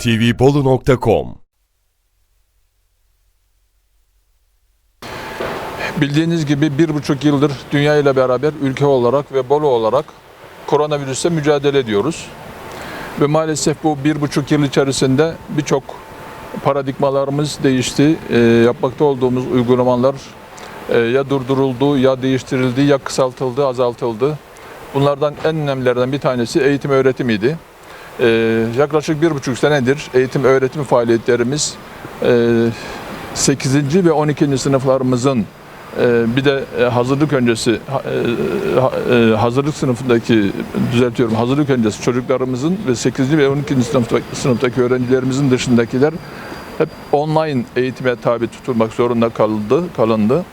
tvbolu.com Bildiğiniz gibi bir buçuk yıldır dünya ile beraber ülke olarak ve Bolu olarak koronavirüse mücadele ediyoruz. Ve maalesef bu bir buçuk yıl içerisinde birçok paradigmalarımız değişti. Ee, yapmakta olduğumuz uygulamalar e, ya durduruldu, ya değiştirildi, ya kısaltıldı, azaltıldı. Bunlardan en önemlilerden bir tanesi eğitim öğretimiydi. Ee, yaklaşık bir buçuk senedir eğitim öğretim faaliyetlerimiz e, 8. ve 12. sınıflarımızın e, bir de e, hazırlık öncesi e, ha- hazırlık sınıfındaki düzeltiyorum hazırlık öncesi çocuklarımızın ve 8. ve 12. sınıftaki, sınıftaki öğrencilerimizin dışındakiler hep online eğitime tabi tutulmak zorunda kaldı, kalındı.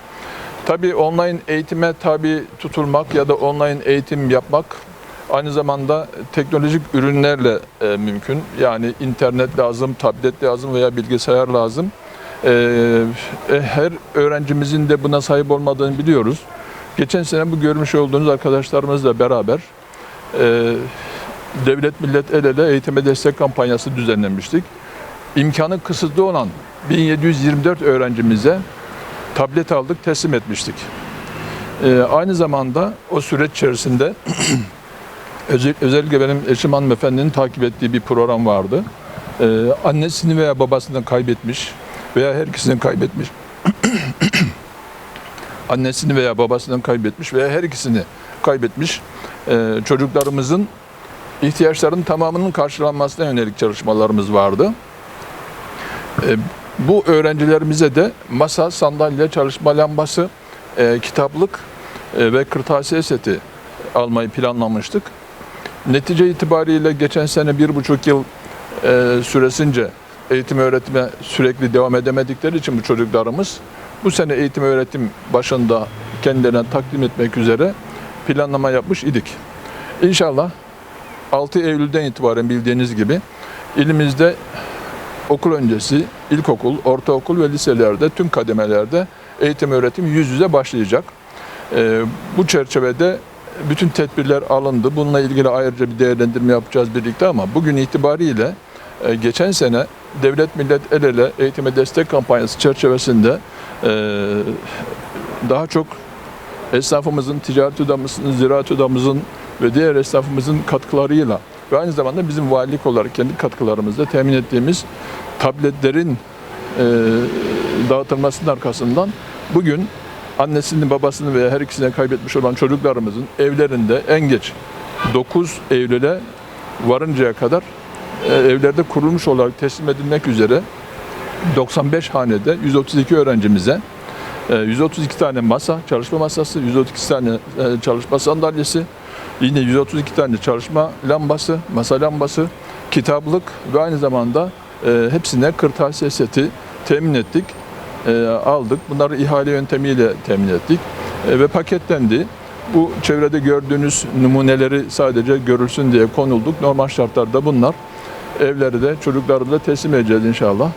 Tabii online eğitime tabi tutulmak ya da online eğitim yapmak aynı zamanda teknolojik ürünlerle e, mümkün. Yani internet lazım, tablet lazım veya bilgisayar lazım. E, e, her öğrencimizin de buna sahip olmadığını biliyoruz. Geçen sene bu görmüş olduğunuz arkadaşlarımızla beraber e, devlet millet el ele eğitime destek kampanyası düzenlemiştik. İmkanı kısıtlı olan 1724 öğrencimize tablet aldık, teslim etmiştik. Ee, aynı zamanda o süreç içerisinde özellikle benim eşim hanımefendinin takip ettiği bir program vardı. Ee, annesini veya babasını kaybetmiş veya her ikisini kaybetmiş. annesini veya babasını kaybetmiş veya her ikisini kaybetmiş ee, çocuklarımızın ihtiyaçlarının tamamının karşılanmasına yönelik çalışmalarımız vardı. Ee, bu öğrencilerimize de masa, sandalye, çalışma lambası, e, kitaplık e, ve kırtasiye seti almayı planlamıştık. Netice itibariyle geçen sene bir buçuk yıl e, süresince eğitim öğretime sürekli devam edemedikleri için bu çocuklarımız bu sene eğitim öğretim başında kendilerine takdim etmek üzere planlama yapmış idik. İnşallah 6 Eylül'den itibaren bildiğiniz gibi ilimizde okul öncesi, ilkokul, ortaokul ve liselerde tüm kademelerde eğitim öğretim yüz yüze başlayacak. Ee, bu çerçevede bütün tedbirler alındı. Bununla ilgili ayrıca bir değerlendirme yapacağız birlikte ama bugün itibariyle e, geçen sene devlet millet el ele eğitime destek kampanyası çerçevesinde e, daha çok esnafımızın, ticaret odamızın, ziraat odamızın ve diğer esnafımızın katkılarıyla ve aynı zamanda bizim valilik olarak kendi katkılarımızla temin ettiğimiz tabletlerin e, dağıtılmasının arkasından bugün annesini, babasını veya her ikisini kaybetmiş olan çocuklarımızın evlerinde en geç 9 Eylül'e varıncaya kadar e, evlerde kurulmuş olarak teslim edilmek üzere 95 hanede 132 öğrencimize e, 132 tane masa, çalışma masası, 132 tane e, çalışma sandalyesi, yine 132 tane çalışma lambası, masa lambası, kitaplık ve aynı zamanda e, hepsine kırtasiye seti temin ettik, e, aldık. Bunları ihale yöntemiyle temin ettik e, ve paketlendi. Bu çevrede gördüğünüz numuneleri sadece görülsün diye konulduk. Normal şartlarda bunlar evleri de çocuklarımıza teslim edeceğiz inşallah.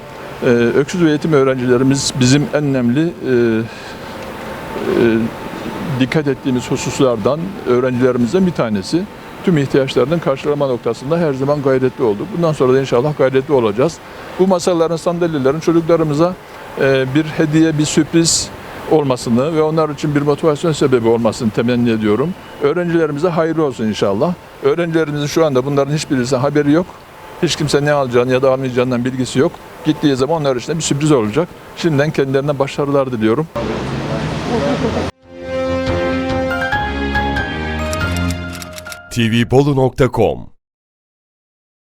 Ee, öksüz ve eğitim öğrencilerimiz bizim en önemli e, e, dikkat ettiğimiz hususlardan öğrencilerimizden bir tanesi. Tüm ihtiyaçlarının karşılama noktasında her zaman gayretli olduk. Bundan sonra da inşallah gayretli olacağız. Bu masaların, sandalyelerin çocuklarımıza e, bir hediye, bir sürpriz olmasını ve onlar için bir motivasyon sebebi olmasını temenni ediyorum. Öğrencilerimize hayırlı olsun inşallah. Öğrencilerimizin şu anda bunların hiçbirisine haberi yok. Hiç kimse ne alacağını ya da almayacağından bilgisi yok. Gittiği zaman onlar için bir sürpriz olacak. Şimdiden kendilerine başarılar diliyorum. tvbolu.com